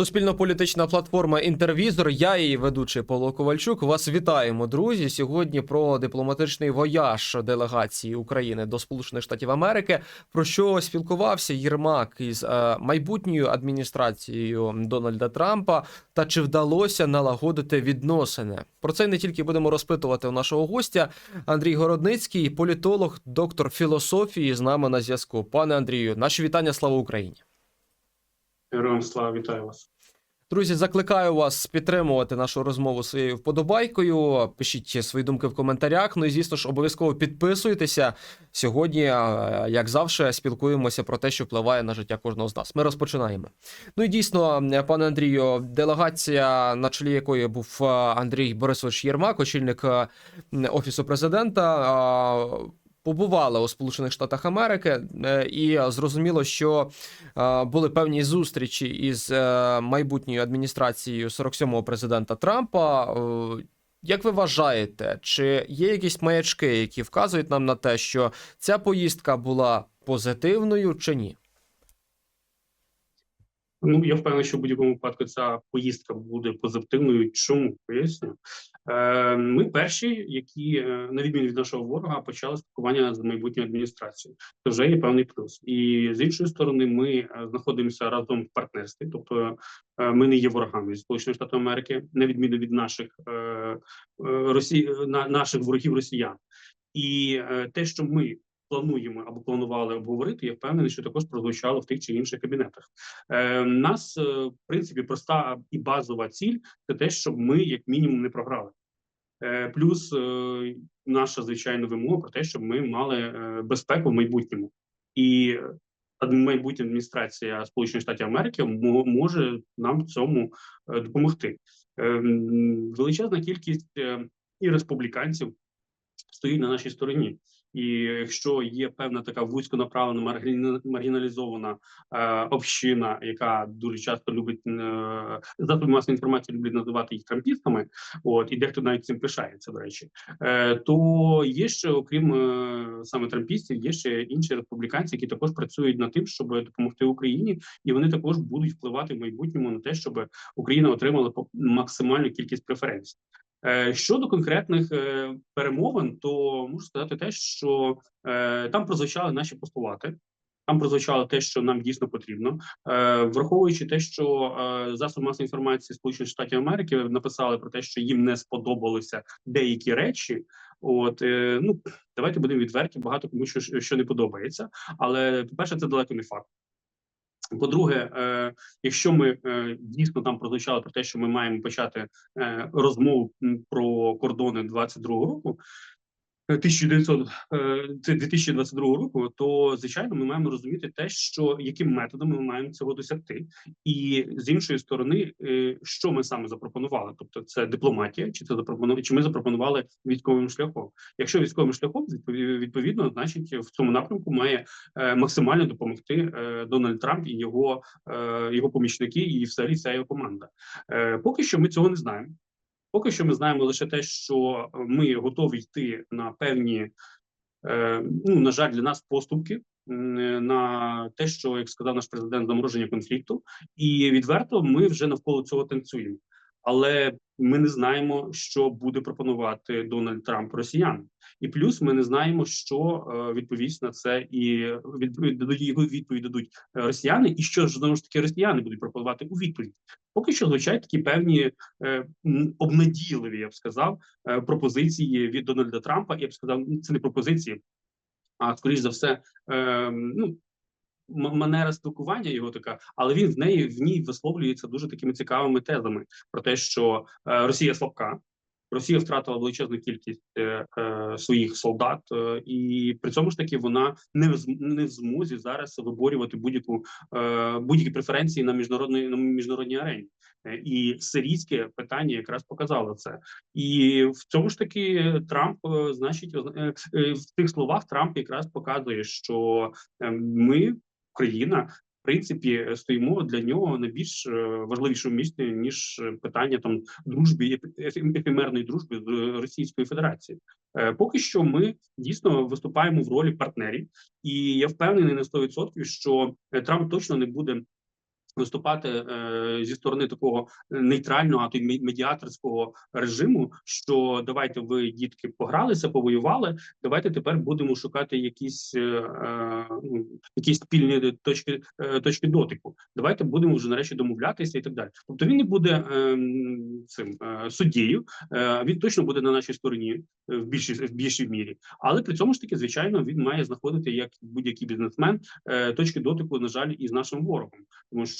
Суспільно-політична платформа Інтервізор. Я її ведучий Павло Ковальчук. Вас вітаємо, друзі. Сьогодні про дипломатичний вояж делегації України до Сполучених Штатів Америки. Про що спілкувався Єрмак із е, майбутньою адміністрацією Дональда Трампа, та чи вдалося налагодити відносини? Про це не тільки будемо розпитувати у нашого гостя Андрій Городницький, політолог, доктор філософії, з нами на зв'язку. Пане Андрію, наші вітання. Слава Україні. Героям слава вітаю вас. Друзі, закликаю вас підтримувати нашу розмову своєю вподобайкою. Пишіть свої думки в коментарях. Ну і звісно ж, обов'язково підписуйтеся. Сьогодні, е, як завжди, спілкуємося про те, що впливає на життя кожного з нас. Ми розпочинаємо. Ну і дійсно, пане Андрію, делегація, на чолі якої був е, Андрій Борисович Єрмак, очільник е, офісу президента. Побували у Сполучених Штатах Америки, е, і зрозуміло, що е, були певні зустрічі із е, майбутньою адміністрацією 47-го президента Трампа. Як ви вважаєте, чи є якісь маячки, які вказують нам на те, що ця поїздка була позитивною чи ні? Ну я впевнений, що в будь-якому випадку ця поїздка буде позитивною. Чому поясню? Е, Ми перші, які е, на відміну від нашого ворога почали спілкування з майбутньою адміністрацією. Це вже є певний плюс. І з іншої сторони, ми е, знаходимося разом в партнерстві, тобто ми не є ворогами Сполучених Штатів Америки, на відміну від наших Росі... на наших ворогів Росіян, і те, що ми. Плануємо або планували обговорити, я впевнений, що також прозвучало в тих чи інших кабінетах. Е, нас, е, в принципі, проста і базова ціль це те, щоб ми, як мінімум, не програли. Е, плюс е, наша звичайна вимога про те, щоб ми мали безпеку в майбутньому, і майбутня адміністрація Сполучених Штатів Америки мо- може нам цьому допомогти. Величезна кількість і республіканців стоїть на нашій стороні. І якщо є певна така вузьконаправлена маргіна- маргіналізована е, община, яка дуже часто любить е, засоби масової інформації люблять називати їх трампістами, от і дехто навіть цим пишається, до речі, е, то є ще, окрім е, саме трампістів, є ще інші республіканці, які також працюють над тим, щоб допомогти Україні, і вони також будуть впливати в майбутньому на те, щоб Україна отримала максимальну кількість преференцій. Е, Щодо конкретних е, перемовин, то можу сказати те, що е, там прозвучали наші постулати. Там прозвучало те, що нам дійсно потрібно, е, враховуючи те, що е, засоби масової інформації Сполучених Штатів Америки написали про те, що їм не сподобалися деякі речі. От е, ну давайте будемо відверті, багато кому що, що не подобається. Але по перше, це далеко не факт. По-друге, е, якщо ми е, дійсно там прозвучали про те, що ми маємо почати е, розмову про кордони 22-го року, е, 1900, е, це 2022 року, то звичайно ми маємо розуміти те, що яким методом ми маємо цього досягти, і з іншої сторони, е, що ми саме запропонували, тобто це дипломатія, чи це запропонували, чи ми запропонували військовим шляхом. Якщо військовим шляхом, відпові- відповідно, значить в цьому напрямку має е, максимально допомогти Дональд Трамп і його, його помічники, і взагалі вся його команда. Поки що ми цього не знаємо. Поки що ми знаємо лише те, що ми готові йти на певні, е, ну на жаль, для нас поступки на те, що як сказав наш президент, замороження конфлікту, і відверто ми вже навколо цього танцюємо. Але ми не знаємо, що буде пропонувати Дональд Трамп росіянам. І плюс ми не знаємо, що е, відповість на це, і відповідь яку відповідь дадуть е, росіяни, і що ж знову ж таки росіяни будуть пропонувати у відповідь. Поки що звучать такі певні е, обнадійливі, я б сказав, е, пропозиції від Дональда Трампа. Я б сказав, це не пропозиції, а скоріш за все, е, ну. Манера спілкування його така, але він в неї в ній висловлюється дуже такими цікавими тезами про те, що е, Росія слабка, Росія втратила величезну кількість е, е, своїх солдат, е, і при цьому ж таки вона не в не в змозі зараз виборювати будь-яку е, будь-які преференції на міжнародній на міжнародній арені. Е, І сирійське питання якраз показало це, і в цьому ж таки Трамп, е, значить, е, в тих словах Трамп якраз показує, що е, ми, Україна, в принципі, стоїмо для нього на більш е, важливішому місці ніж е, питання там дружби еф- еф- ефемерної дружби з Російською Федерацією. Е, Поки що ми дійсно виступаємо в ролі партнерів, і я впевнений на 100%, що е, Трамп точно не буде Виступати е, зі сторони такого нейтрального, а то й медіаторського режиму, що давайте ви, дітки, погралися, повоювали. Давайте тепер будемо шукати якісь е, е, ну, якісь спільні точки е, точки дотику. Давайте будемо вже нарешті домовлятися і так далі. Тобто він не буде ем, цим е, суддєю, е, він точно буде на нашій стороні е, в більшій в більшій мірі, але при цьому ж таки, звичайно, він має знаходити як будь-який бізнесмен е, точки дотику, на жаль, із нашим ворогом, тому що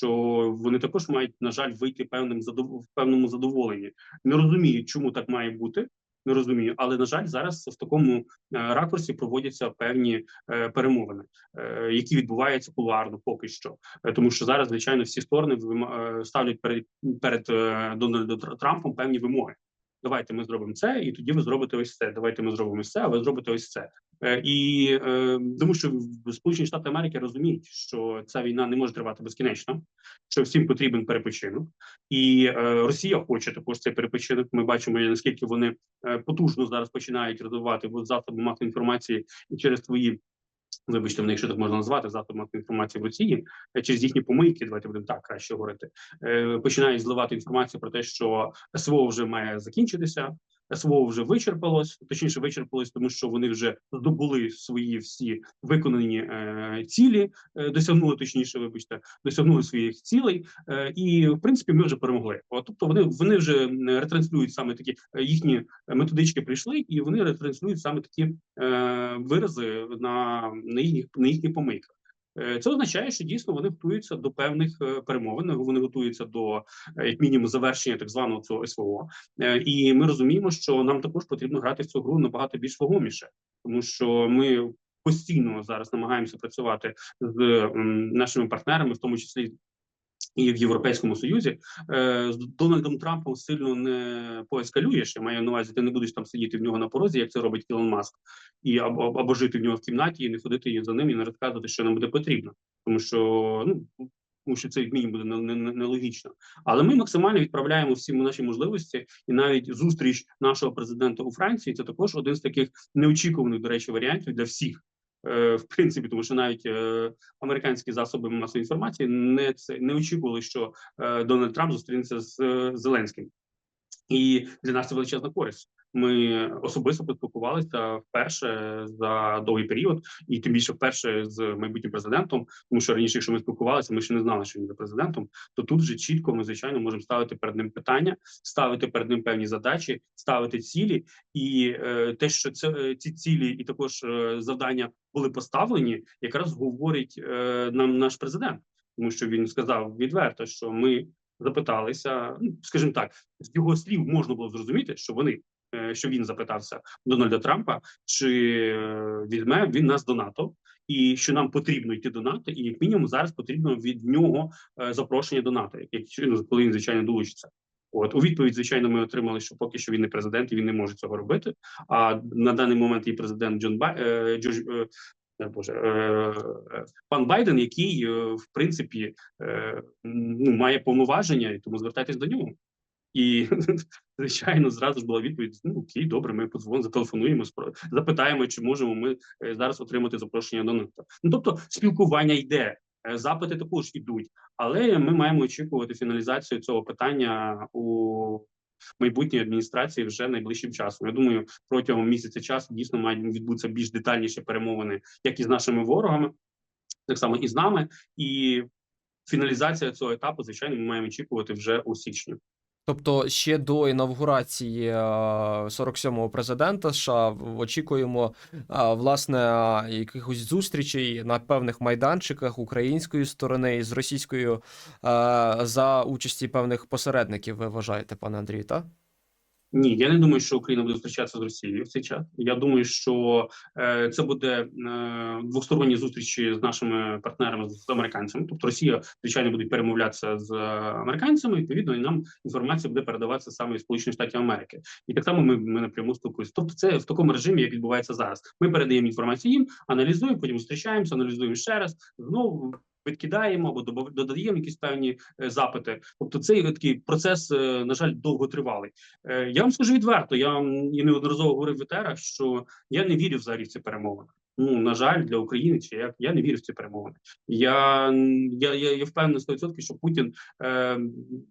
вони також мають на жаль вийти певним в певному задоволенні. Не розуміють, чому так має бути. Не розумію, але на жаль, зараз в такому е, ракурсі проводяться певні е, перемовини, е, які відбуваються кулуарно поки що. Тому що зараз, звичайно, всі сторони ставлять перед перед Дональдом Тр- Трампом певні вимоги. Давайте ми зробимо це, і тоді ви зробите ось це. Давайте ми зробимо це, а ви зробите ось це. Е, і е, тому, що Сполучені Штати Америки розуміють, що ця війна не може тривати безкінечно, що всім потрібен перепочинок, і е, Росія хоче також цей перепочинок. Ми бачимо, наскільки вони потужно зараз починають розвивати в засоби масової інформації через свої. Вибачте, мене, якщо так можна назвати масової інформації в Росії е, через їхні помийки, давайте будемо так краще говорити. е, Починають зливати інформацію про те, що СВО вже має закінчитися. СВО вже вичерпалось, точніше вичерпалось, тому що вони вже здобули свої всі виконані е, цілі, е, досягнули точніше, вибачте, досягнули своїх цілей, е, і в принципі ми вже перемогли. От, тобто вони вони вже ретранслюють саме такі е, їхні методички прийшли, і вони ретранслюють саме такі е, вирази на, на їхніх на їхніх помийках. Е, Це означає, що дійсно вони готуються до певних е, перемовин. Вони готуються до е, як мінімум завершення так званого цього СВО. Е, І ми розуміємо, що нам також потрібно грати в цю гру набагато більш вагоміше, тому що ми постійно зараз намагаємося працювати з нашими партнерами, в тому числі. І в Європейському Союзі е, з Дональдом Трампом сильно не поескалюєш. Я маю на увазі, ти не будеш там сидіти в нього на порозі, як це робить Ілон Маск, і або, або- жити в нього в кімнаті, і не ходити за ним і не розказувати, що нам буде потрібно, тому що ну тому що це мінімум буде не- не- не- нелогічно. Але ми максимально відправляємо всі наші можливості, і навіть зустріч нашого президента у Франції це також один з таких неочікуваних, до речі, варіантів для всіх. Е, В принципі, тому що навіть е, американські засоби масової інформації не це не очікували, що е, Дональд Трамп зустрінеться з Зеленським, і для нас це величезна користь. Ми особисто поспілкувалися вперше за довгий період, і тим більше вперше з майбутнім президентом. Тому що раніше, якщо ми спілкувалися, ми ще не знали, що він буде президентом. То тут вже чітко ми звичайно можемо ставити перед ним питання, ставити перед ним певні задачі, ставити цілі, і е, те, що це е, ці цілі і також е, завдання були поставлені, якраз говорить е, нам наш президент, тому що він сказав відверто, що ми запиталися, ну скажімо так, з його слів можна було зрозуміти, що вони. Е, Що він запитався Дональда Трампа, чи е, візьме він нас до НАТО, і що нам потрібно йти до НАТО, і як мінімум зараз потрібно від нього е, запрошення до НАТО, як ну, коли він звичайно долучиться. От у відповідь, звичайно, ми отримали, що поки що він не президент і він не може цього робити. А на даний момент і президент Джон Бай Джордж, Боже, пан Байден, який в принципі ну має повноваження, і тому звертайтесь до нього. І звичайно, зразу ж була відповідь: ну окей, добре, ми подзвонимо, зателефонуємо, запитаємо, чи можемо ми е, зараз отримати запрошення до НАТО. Ну тобто, спілкування йде, е, запити також ідуть, але ми маємо очікувати фіналізацію цього питання у майбутній адміністрації вже найближчим часом. Я думаю, протягом місяця часу дійсно мають відбутися більш детальніші перемовини, як і з нашими ворогами, так само і з нами. І фіналізація цього етапу, звичайно, ми маємо очікувати вже у січні. Тобто ще до інавгурації е, 47-го президента США очікуємо е, власне е, якихось зустрічей на певних майданчиках української сторони і з російською е, за участі певних посередників. Ви вважаєте, пане Андрію? так? Ні, я не думаю, що Україна буде зустрічатися з Росією в цей час. Я думаю, що е, це буде е, двосторонні зустрічі з нашими партнерами з американцями. Тобто Росія, звичайно, буде перемовлятися з американцями. Відповідно, і нам інформація буде передаватися саме із Сполучених Штатів Америки. І так само ми, ми напряму спілкуємося. Тобто, це в такому режимі, як відбувається зараз. Ми передаємо інформацію їм, аналізуємо, потім зустрічаємося, аналізуємо ще раз. Знову відкидаємо або додаємо якісь певні е, запити. Тобто, цей такий процес, е, на жаль, довготривалий. Е, Я вам скажу відверто, я і неодноразово говорив в етерах, що я не вірю взагалі в ці перемовини. Ну на жаль, для України чи як я не вірю в ці перемовини. Я я, я, я впевнений 100%, що Путін е,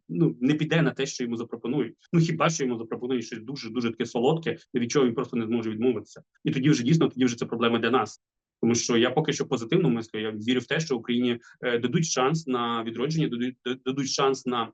ну не піде на те, що йому запропонують. Ну хіба що йому запропонують щось дуже дуже таке солодке, від чого він просто не зможе відмовитися. І тоді вже дійсно тоді вже це проблема для нас. Тому що я поки що позитивно мислю. Я вірю в те, що Україні е, дадуть шанс на відродження, дадуть дадуть шанс на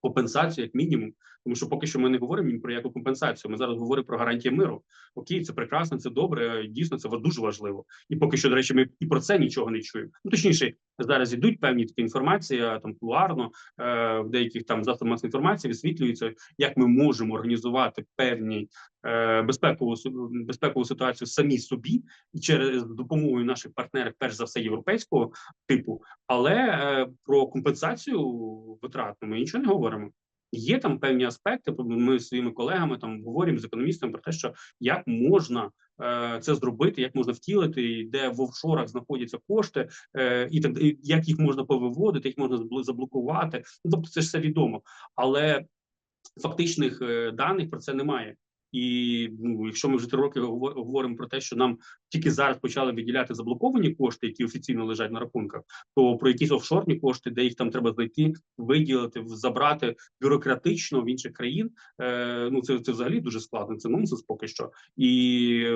компенсацію, як мінімум. Тому що поки що ми не говоримо про яку компенсацію. Ми зараз говоримо про гарантії миру. Окей, це прекрасно, це добре. Дійсно, це дуже важливо. І поки що, до речі, ми і про це нічого не чуємо. Ну точніше, зараз ідуть певні такі інформації там кулуарно е, в деяких там засобах масової інформації висвітлюється, як ми можемо організувати певні е, безпекову безпекову ситуацію самі собі і через допомогою наших партнерів, перш за все, європейського типу, але е, про компенсацію витрат ми нічого не говоримо. Є там певні аспекти. Ми з своїми колегами там говоримо з економістами про те, що як можна е, це зробити, як можна втілити, де в офшорах знаходяться кошти, е, і так як їх можна повиводити, їх можна заблокувати. Ну, тобто, це ж все відомо, але фактичних е, даних про це немає. І ну, якщо ми вже три роки говоримо про те, що нам тільки зараз почали виділяти заблоковані кошти, які офіційно лежать на рахунках, то про якісь офшорні кошти, де їх там треба знайти, виділити, забрати бюрократично в інших країн. Е, Ну це це взагалі дуже складно. Це нонсенс поки що, і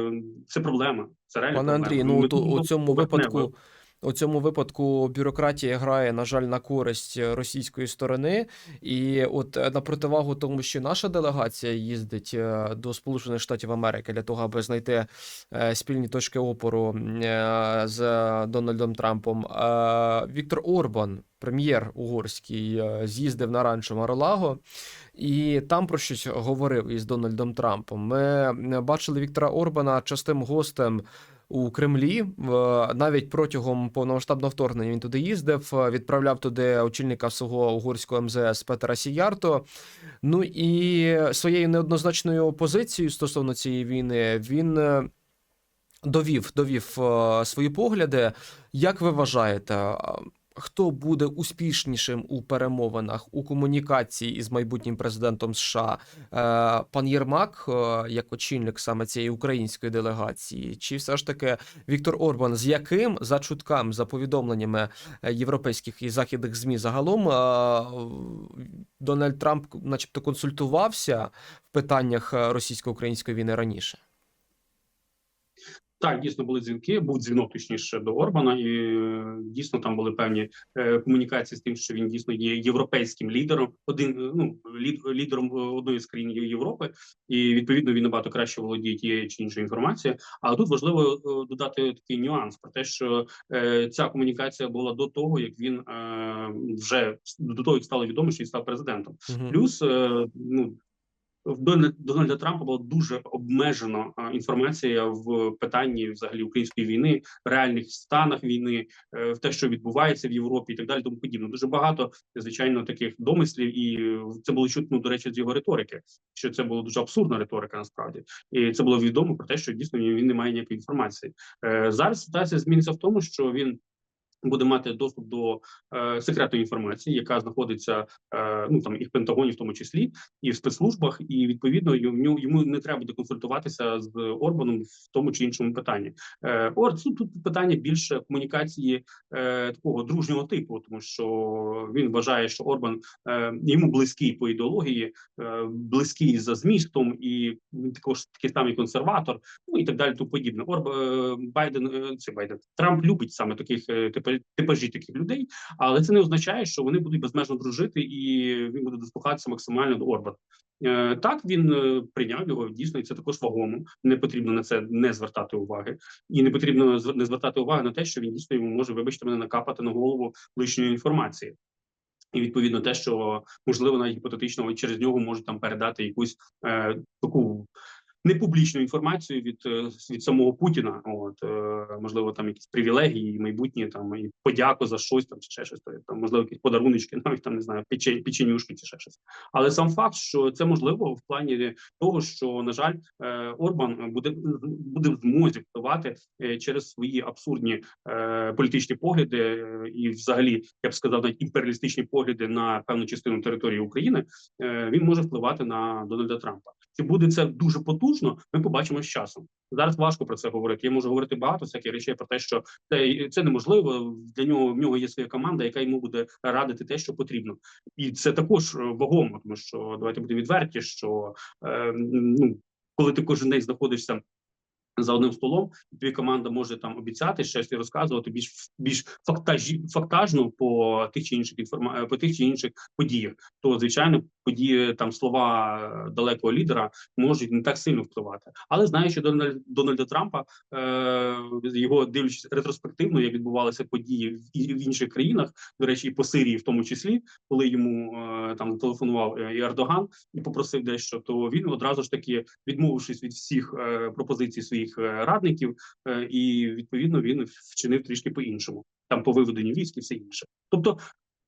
це проблема. Це реально пане проблема. Андрій. Ну то у цьому випадку. У цьому випадку бюрократія грає, на жаль, на користь російської сторони, і от е, на противагу тому, що наша делегація їздить е, до Сполучених Штатів Америки для того, аби знайти е, спільні точки опору з Дональдом Трампом. Віктор Орбан, прем'єр угорський, з'їздив на ранчо Маролаго. І там про щось говорив із Дональдом Трампом. Ми бачили Віктора Орбана частим гостем у Кремлі. Навіть протягом повномасштабного вторгнення він туди їздив, відправляв туди очільника свого угорського МЗС Петера Сіярто. Ну і своєю неоднозначною позицією стосовно цієї війни він. е, Довів довів е, свої погляди. Як ви вважаєте, хто буде успішнішим у перемовинах у комунікації із майбутнім президентом США? Е, Пан Єрмак, е, як очільник саме цієї української делегації, чи все ж таки Віктор Орбан, з яким за чутками, за повідомленнями е, європейських і західних змі загалом Дональд Трамп, начебто, консультувався в питаннях російсько-української війни раніше? Так, дійсно були дзвінки. Був дзвінок точніше до Орбана, і дійсно там були певні е, комунікації з тим, що він дійсно є європейським лідером, один ну лід, лідером е, одної з країн Європи, і відповідно він набагато краще володіє тією чи іншою інформацією. Але тут важливо е, додати такий нюанс про те, що е, ця комунікація була до того, як він е, вже до того, як стало відомо, що він став президентом. Угу. Плюс е, ну в Дональда Трампа була дуже обмежена інформація в питанні взагалі української війни, реальних станах війни, е, в те, що відбувається в Європі, і так далі. Тому подібне. Дуже багато звичайно таких домислів, і це було чутно до речі з його риторики. Що це була дуже абсурдна риторика, насправді, і це було відомо про те, що дійсно він не має ніякої інформації. Е, зараз ситуація зміниться в тому, що він буде мати доступ до е, секретної інформації, яка знаходиться е, ну там і в Пентагоні, в тому числі, і в спецслужбах, і відповідно йому йому не треба буде консультуватися з Орбаном в тому чи іншому питанні. Е, Ор тут, тут питання більше комунікації е, такого дружнього типу, тому що він вважає, що Орбан е, йому близький по ідеології, е, близький за змістом, і також такий самий консерватор, ну і так далі. Тому подібне. Орб е, Байден е, це Байден Трамп любить саме таких е, типу типажі таких людей, але це не означає, що вони будуть безмежно дружити, і він буде дослухатися максимально до Орбана. Е, так він е, прийняв його дійсно, і це також вагомо. Не потрібно на це не звертати уваги, і не потрібно не звертати уваги на те, що він дійсно йому може, вибачте мене, накапати на голову лишньої інформації. І відповідно те, що можливо навіть гіпотетично через нього можуть там передати якусь е, таку непублічну інформацію від е, від самого Путіна. От е, можливо, там якісь привілегії, майбутні там і подяку за щось там чи ще щось. Там можливо, якісь подаруночки, навіть там не знаю, печень, печенюшки чи ще щось. Але сам факт, що це можливо в плані того, що на жаль, е, Орбан буде буде в змозі впливати через свої абсурдні політичні погляди, і, взагалі, я б сказав, навіть імперіалістичні погляди на певну частину території України. Він може впливати на Дональда Трампа. Чи буде це дуже потужно? Ми побачимо з часом. Зараз важко про це говорити. Я можу говорити багато всяких речей про те, що це, це неможливо. Для нього в нього є своя команда, яка йому буде радити те, що потрібно, і це також е, вагомо, тому що давайте будемо відверті, що е, ну коли ти кожен день знаходишся за одним столом, тобі команда може там обіцяти щось і розказувати більш більш фактажі, фактажно по тих чи інших інформа по тих чи інших подіях. То звичайно, події там слова е, далекого лідера можуть не так сильно впливати. Але знаючи Дональд, Дональда Трампа, е, його дивлячись ретроспективно, як відбувалися події в, в інших країнах, до речі, і по Сирії, в тому числі, коли йому е, там телефонував е, і Ердоган і попросив дещо, то він одразу ж таки відмовившись від всіх е, пропозицій своїх е, радників, е, і відповідно він вчинив трішки по іншому, там по виведенню військ і все інше. Тобто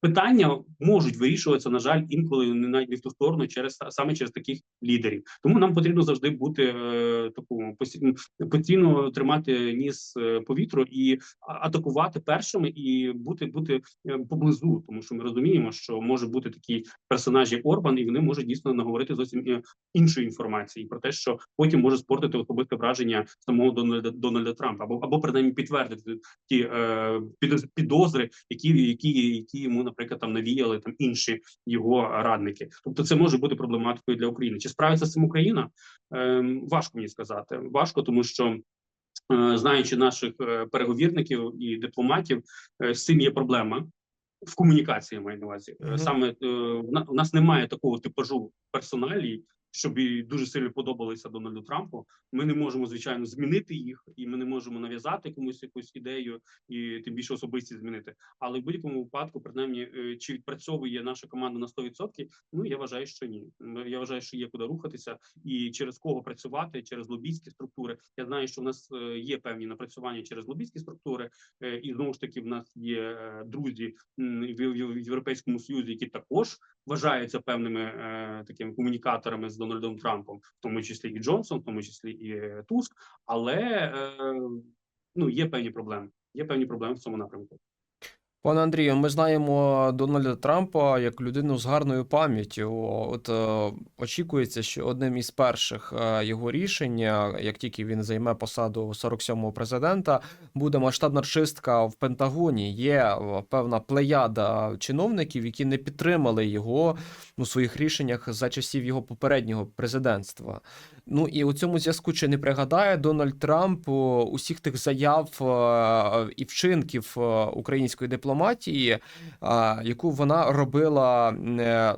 питання можуть вирішуватися, на жаль, інколи не навіть не сторону через саме через таких лідерів. Тому нам потрібно завжди бути е, таку постійно постійно тримати ніс е, по вітру і атакувати першими, і бути бути е, поблизу, тому що ми розуміємо, що може бути такі персонажі Орбан, і вони можуть дійсно наговорити зовсім е, іншої інформації про те, що потім може спортити особисте враження самого Дональда Дональда Трампа, або або принаймні підтвердити ті е, підоз- підозри, які які, які йому, наприклад, там навіяли там інші його радники. Тобто, це може бути проблематикою для України. Чи справиться з цим Україна? Ем, важко мені сказати. Важко, тому що. е, Знаючи наших е, переговірників і дипломатів, е, з цим є проблема в комунікації. Маю на увазі Е, Мгм. саме в нас немає такого типажу персоналій, щоб дуже сильно подобалися Дональду Трампу. Ми не можемо звичайно змінити їх, і ми не можемо нав'язати комусь якусь ідею, і тим більше особисті змінити. Але в будь-якому випадку, принаймні, е, чи відпрацьовує наша команда на 100%, Ну я вважаю, що ні. Я вважаю, що є куди рухатися, і через кого працювати, через лобійські структури. Я знаю, що в нас е, є певні напрацювання через лобійські структури, е, і знову ж таки в нас є друзі в Європейському Союзі, які також вважаються певними е, такими комунікаторами з Дональдом Трампом, в тому числі і Джонсон, в тому числі і Туск. Але е, ну є певні проблеми. Є певні проблеми в цьому напрямку. Пане Андрію, ми знаємо Дональда Трампа як людину з гарною пам'яттю. От е, очікується, що одним із перших е, його рішень, е, як тільки він займе посаду 47-го президента, буде масштабна чистка в Пентагоні. Є певна плеяда чиновників, які не підтримали його у своїх рішеннях за часів його попереднього президентства. Ну і у цьому зв'язку чи не пригадає Дональд Трамп усіх тих заяв і вчинків української дипломатії, яку вона робила е,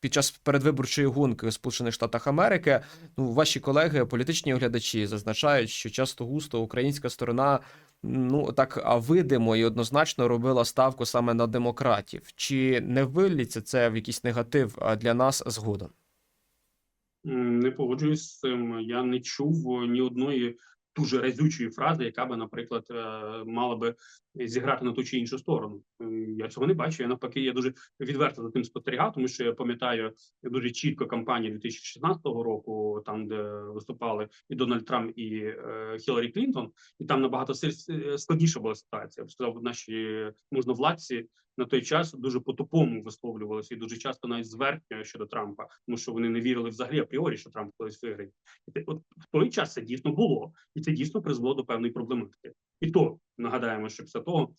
під час передвиборчої гонки у Сполучених Штатах Америки. Ну, ваші колеги, політичні оглядачі, зазначають, що часто густо українська сторона. Ну так видимо і однозначно робила ставку саме на демократів. Чи не виліться це в якийсь негатив для нас згодом? Не погоджуюсь з цим. Я не чув ні одної дуже разючої фрази, яка би, наприклад, е, мала би зіграти на ту чи іншу сторону. Я цього не бачу. Я навпаки, я дуже відверто за тим спостерігав, тому що я пам'ятаю дуже чітко кампанію 2016 року, там де виступали і Дональд Трамп, і е, Хіларі Клінтон, і там набагато силь- складніша була ситуація. Я б сказав, наші можновладці на той час дуже по-тупому висловлювалися і дуже часто навіть зверхньо щодо Трампа, тому що вони не вірили взагалі апріорі, що Трамп колись виграє. І те- от в той час це дійсно було, і це дійсно призвело до певної проблематики. І то нагадаємо, що після того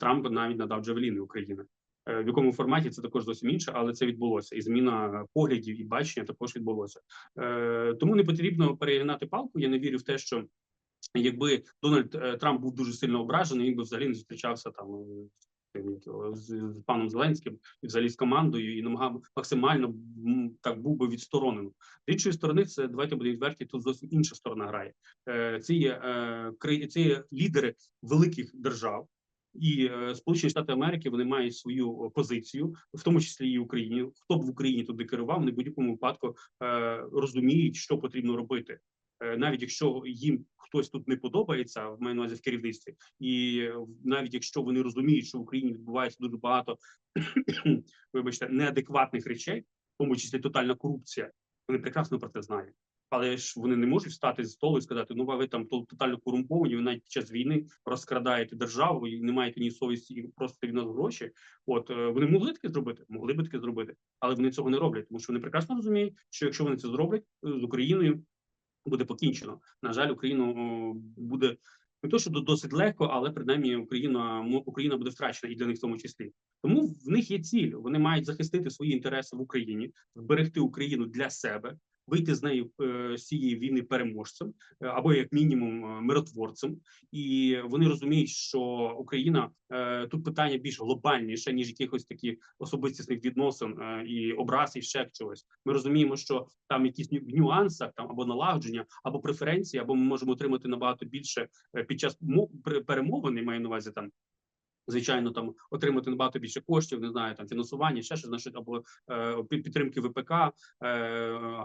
Трамп навіть надав Джавеліни України. Е, В якому форматі це також зовсім інше, але це відбулося, і зміна поглядів і бачення також відбулося. Е, Тому не потрібно перегинати палку. Я не вірю в те, що якби Дональд е, Трамп був дуже сильно ображений, він би взагалі не зустрічався там е, з з, паном Зеленським і взагалі з командою, і намагав максимально так був би відсторонено. З іншої сторони, це давайте будемо відверті. Тут зовсім інша сторона грає. Е, Це є е, це є лідери великих держав. І е, Сполучені Штати Америки вони мають свою позицію, в тому числі і Україні. Хто б в Україні туди керував, вони будь-якому випадку е, розуміють, що потрібно робити, навіть якщо їм хтось тут не подобається, в на увазі в керівництві, і е, навіть якщо вони розуміють, що в Україні відбувається дуже багато, вибачте, неадекватних речей, в тому числі тотальна корупція, вони прекрасно про це знають. Але ж вони не можуть встати з столу і сказати: ну, ви там то- тотально корумповані, ви навіть під час війни розкрадаєте державу і не маєте ні совісті і просите від нас гроші. От е, вони могли таке зробити, могли би таке зробити, але вони цього не роблять, тому що вони прекрасно розуміють, що якщо вони це зроблять е, з Україною, буде покінчено. На жаль, Україну буде не то, що до- досить легко, але принаймні Україна Україна буде втрачена і для них в тому числі. Тому в них є ціль. Вони мають захистити свої інтереси в Україні, зберегти Україну для себе, вийти з неї е, з цієї війни переможцем е, або як мінімум е, миротворцем. І вони розуміють, що Україна тут питання більш глобальніше ніж якихось таких особистісних відносин і образ і ще чогось. Ми розуміємо, що там якісь в нюансах там або налагодження, або преференції, або ми можемо отримати набагато більше під час мо- пер- перемовин, маю на увазі там. Звичайно, там отримати набагато більше коштів, не знаю, там фінансування, ще щось значить, або е, підтримки ВПК, е,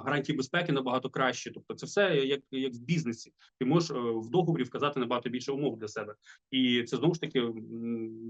гарантії безпеки набагато краще. Тобто, це все як, як в бізнесі. Ти можеш е, в договорі вказати набагато більше умов для себе, і це знову ж таки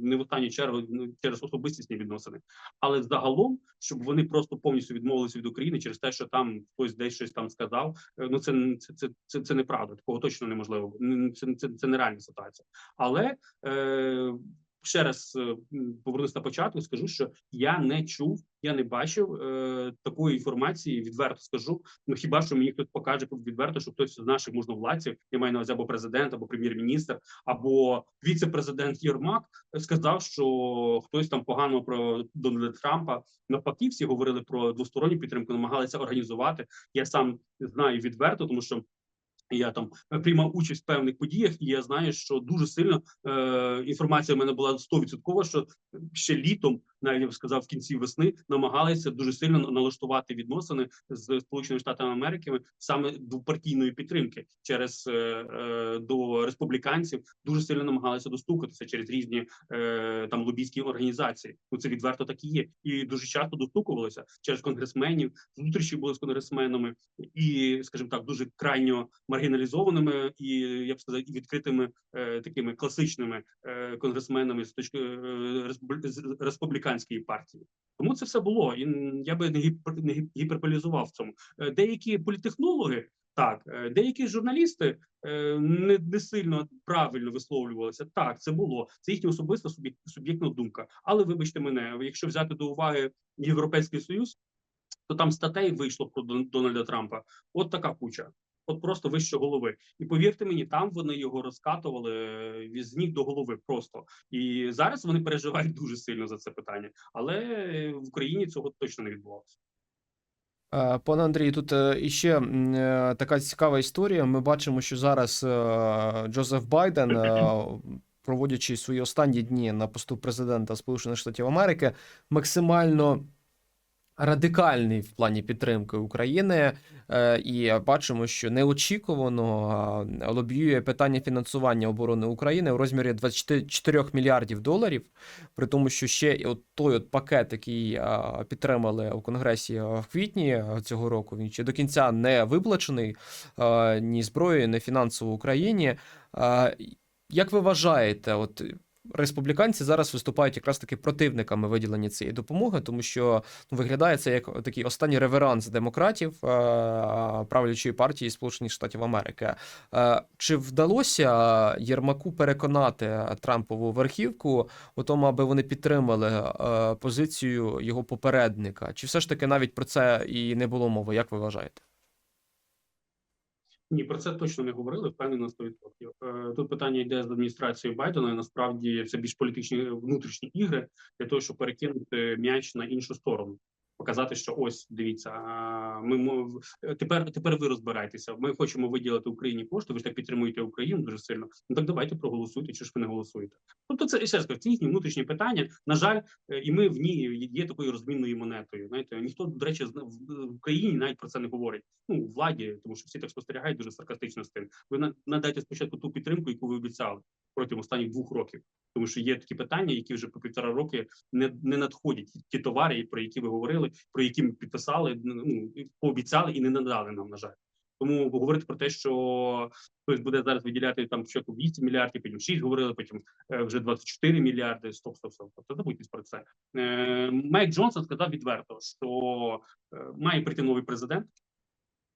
не в останню чергу ну, через особистісні відносини. Але загалом, щоб вони просто повністю відмовилися від України через те, що там хтось десь щось там сказав. е, Ну це це це, це, це неправда. Такого точно неможливо. Це це, це нереальна ситуація. Але е, ще раз е, повернусь на початок. Скажу, що я не чув, я не бачив е, такої інформації. Відверто скажу. Ну хіба що мені хтось покаже відверто, що хтось з наших можновладців, я маю на увазі або президент, або прем'єр-міністр, або віце-президент Єрмак сказав, що хтось там погано про Дональда Трампа. Навпаки, всі говорили про двосторонню підтримку, намагалися організувати. Я сам знаю відверто, тому що. Я там е, приймав участь в певних подіях, і я знаю, що дуже сильно е, інформація в мене була 100%, що ще літом, навіть я б сказав, в кінці весни намагалися дуже сильно налаштувати відносини з Сполученими Штатами Америки саме двопартійної підтримки через е, е, до республіканців. Дуже сильно намагалися достукатися через різні е, там лобійські організації. Ну це відверто так і є, і дуже часто достукувалися через конгресменів. Зустрічі були з конгресменами, і, скажімо так, дуже крайньо маргіналізованими і я б сказав, і відкритими е, такими класичними е, конгресменами з точки е, з республіканської партії. Тому це все було. І я би не гіпер не гіп- гіперболізував в цьому. Е, Деякі політехнологи. Так, е, деякі журналісти е, не, не сильно правильно висловлювалися. Так, це було це їхня особиста суб'єктна думка. Але вибачте мене, якщо взяти до уваги Європейський Союз, то там статей вийшло про Дональда Трампа. От така куча. От просто вище голови, і повірте мені, там вони його розкатували е, з ніг до голови просто. І зараз вони переживають дуже сильно за це питання, але е, в Україні цього точно не відбувалося. Е, Пане Андрій, тут е, іще е, така цікава історія. Ми бачимо, що зараз е, Джозеф Байден, е, проводячи свої останні дні на посту президента Сполучених Штатів Америки, максимально радикальний в плані підтримки України, Е, і бачимо, що неочікувано лобіює питання фінансування оборони України у розмірі 24 мільярдів доларів. При тому, що ще от той от пакет, який підтримали у Конгресі в квітні цього року, він ще до кінця не виплачений ні зброєю, ні фінансово Україні. Як ви вважаєте, от республіканці зараз виступають якраз таки противниками виділення цієї допомоги, тому що ну, виглядає це як такий останній реверанс демократів е, правлячої партії Сполучених Штатів Америки. Е, Чи вдалося Єрмаку переконати Трампову верхівку у тому, аби вони підтримали е, позицію його попередника? Чи все ж таки навіть про це і не було мови? Як ви вважаєте? Ні, про це точно не говорили. Впевнений на 100%. Е, Тут питання йде з адміністрацією Байдена. і Насправді це більш політичні внутрішні ігри для того, щоб перекинути м'яч на іншу сторону. Показати, що ось дивіться, ми мов тепер. Тепер ви розбирайтеся. Ми хочемо виділити Україні кошти. Ви ж так підтримуєте Україну дуже сильно. Ну так давайте проголосуйте. Чи ж ви не голосуєте? Тобто, це ще раз кажу, це їхні внутрішні питання. На жаль, е, і ми в ній є такою розмінною монетою. Знаєте, ніхто до речі в Україні навіть про це не говорить. Ну владі, тому що всі так спостерігають дуже саркастично з тим. Ви надайте спочатку ту підтримку, яку ви обіцяли протягом останніх двох років. Тому що є такі питання, які вже по півтора роки не, не надходять. Ті товари, про які ви говорили, про які ми підписали, ну пообіцяли і не надали нам, на жаль. Тому говорити про те, що хтось буде зараз виділяти там спочатку 200 мільярдів, потім 6 говорили, потім е, вже 24 мільярди. Стоп, стоп, стоп. Тобто забудьтесь про це. Е, Майк Джонсон сказав відверто, що е, має прийти новий президент.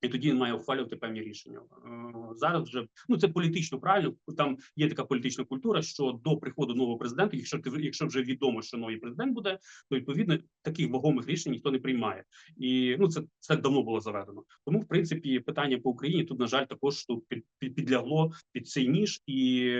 І тоді він має ухвалювати певні рішення. Е, Зараз вже ну це політично правильно. Там є така політична культура, що до приходу нового президента, якщо ти якщо вже відомо, що новий президент буде, то відповідно таких вагомих рішень ніхто не приймає. І ну це це давно було заведено. Тому, в принципі, питання по Україні тут, на жаль, також тут під, під, підлягло під цей ніж і.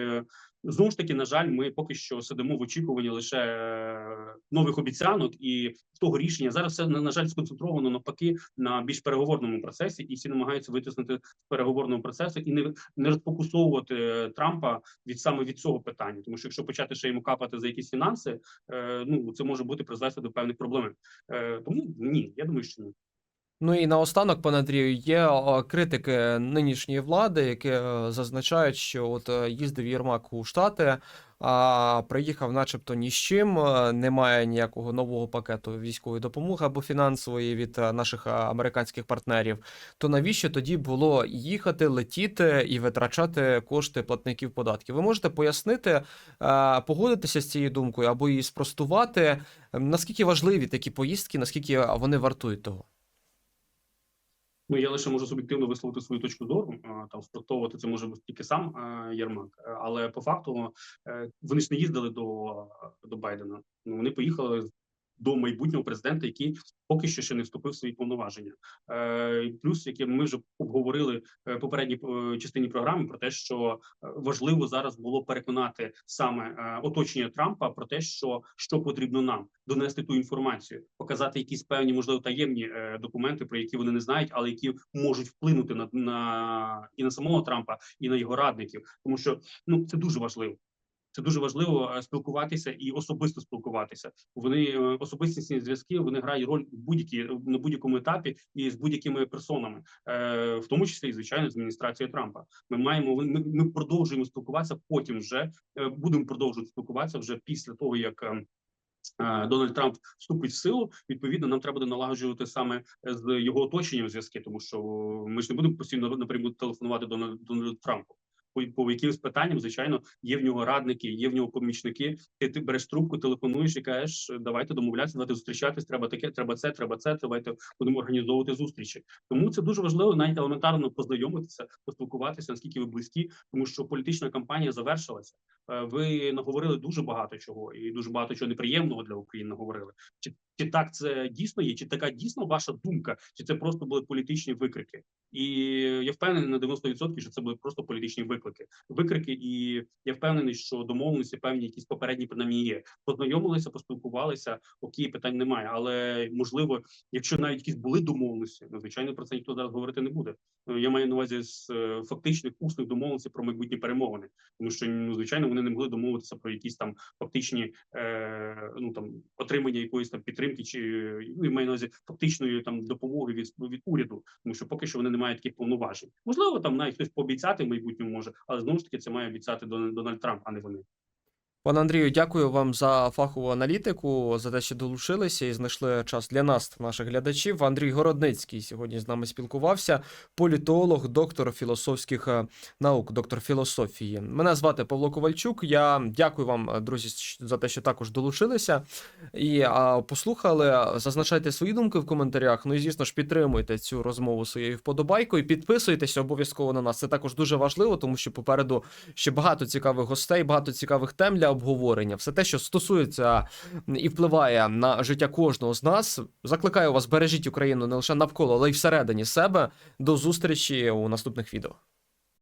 Знову ж таки, на жаль, ми поки що сидимо в очікуванні лише е, нових обіцянок і того рішення. Зараз все на жаль сконцентровано навпаки на більш переговорному процесі, і всі намагаються витиснути з переговорного процесу і не не розфокусовувати е, Трампа від саме від цього питання. Тому що якщо почати ще йому капати за якісь фінанси, е, ну це може бути призвести до певних проблем. Е, тому ні, я думаю, що ні. Ну і наостанок, пане Андрію, є е, критики нинішньої влади, які е, зазначають, що от е, їздив Єрмак у Штати, а приїхав, начебто, ні з чим, немає ніякого нового пакету військової допомоги або фінансової від наших американських партнерів. То навіщо тоді було їхати, летіти і витрачати кошти платників податків? Ви можете пояснити, погодитися з цією думкою або її спростувати? Наскільки важливі такі поїздки, наскільки вони вартують того? Ну я лише можу суб'єктивно висловити свою точку зору. Там спростовувати це може бути тільки сам е, Єрмак, Е, але по факту е, вони ж не їздили до, до Байдена. Ну вони поїхали до майбутнього президента, який поки що ще не вступив в свої повноваження. Е, Плюс, яке ми вже обговорили е, попередній е, частині програми, про те, що важливо зараз було переконати саме оточення Трампа про те, що що потрібно нам донести ту інформацію, показати якісь певні, можливо, таємні документи, про які вони не знають, але які можуть вплинути на, на і на самого Трампа, і на його радників, тому що ну це дуже важливо. Це дуже важливо е, спілкуватися і особисто спілкуватися. Вони е, особистісні зв'язки вони грають роль в будь-якій на будь-якому етапі і з будь-якими персонами, е, в тому числі і звичайно з адміністрацією Трампа. Ми маємо ми, ми продовжуємо спілкуватися. Потім вже е, будемо продовжувати спілкуватися вже після того, як. е, е, Дональд Трамп вступить в силу. Відповідно, нам треба буде налагоджувати саме з його оточенням зв'язки, тому що ми ж не будемо постійно напряму телефонувати Дональду Дональду Трампу. По питанням, звичайно, є в нього радники, є в нього помічники. Ти, ти береш трубку, телефонуєш і кажеш, давайте домовлятися, давайте зустрічатись. Треба таке, треба це, треба це. Давайте будемо організовувати зустрічі. Тому це дуже важливо навіть елементарно познайомитися, поспілкуватися, наскільки ви близькі, тому що політична кампанія завершилася. Е, Ви наговорили дуже багато чого, і дуже багато чого неприємного для України наговорили. Чи так це дійсно є? Чи така дійсно ваша думка? Чи це просто були політичні викрики? І я впевнений на 90%, що це були просто політичні виклики. Викрики, і я впевнений, що домовленості певні якісь попередні принаймні є. Познайомилися, поспілкувалися. Окей, питань немає. Але можливо, якщо навіть якісь були домовленості, ну звичайно про це ніхто зараз говорити не буде. Ну, Я маю на увазі з е, фактичних усних домовленостей про майбутні перемовини, тому що ну звичайно вони не могли домовитися про якісь там фактичні е, ну там отримання якоїсь там підтримки, чи ну маю на увазі фактичної там допомоги від від уряду, тому що поки що вони не мають таких повноважень. Можливо, там навіть хтось пообіцяти в майбутньому може, але знову ж таки це має обіцяти Дональд Трамп, а не вони. Пане Андрію, дякую вам за фахову аналітику, за те, що долучилися і знайшли час для нас, наших глядачів. Андрій Городницький сьогодні з нами спілкувався, політолог, доктор філософських е, наук, доктор філософії. Мене звати Павло Ковальчук. Я дякую вам, е, друзі, за те, що також долучилися і послухали. Зазначайте свої думки в коментарях. Ну і звісно ж, підтримуйте цю розмову своєю вподобайкою. Підписуйтеся обов'язково на нас. Це також дуже важливо, тому що попереду ще багато цікавих гостей, багато цікавих тем для обговорення. Все те, що стосується і впливає на життя кожного з нас. Закликаю вас, бережіть Україну не лише навколо, але й всередині себе. До зустрічі у наступних відео.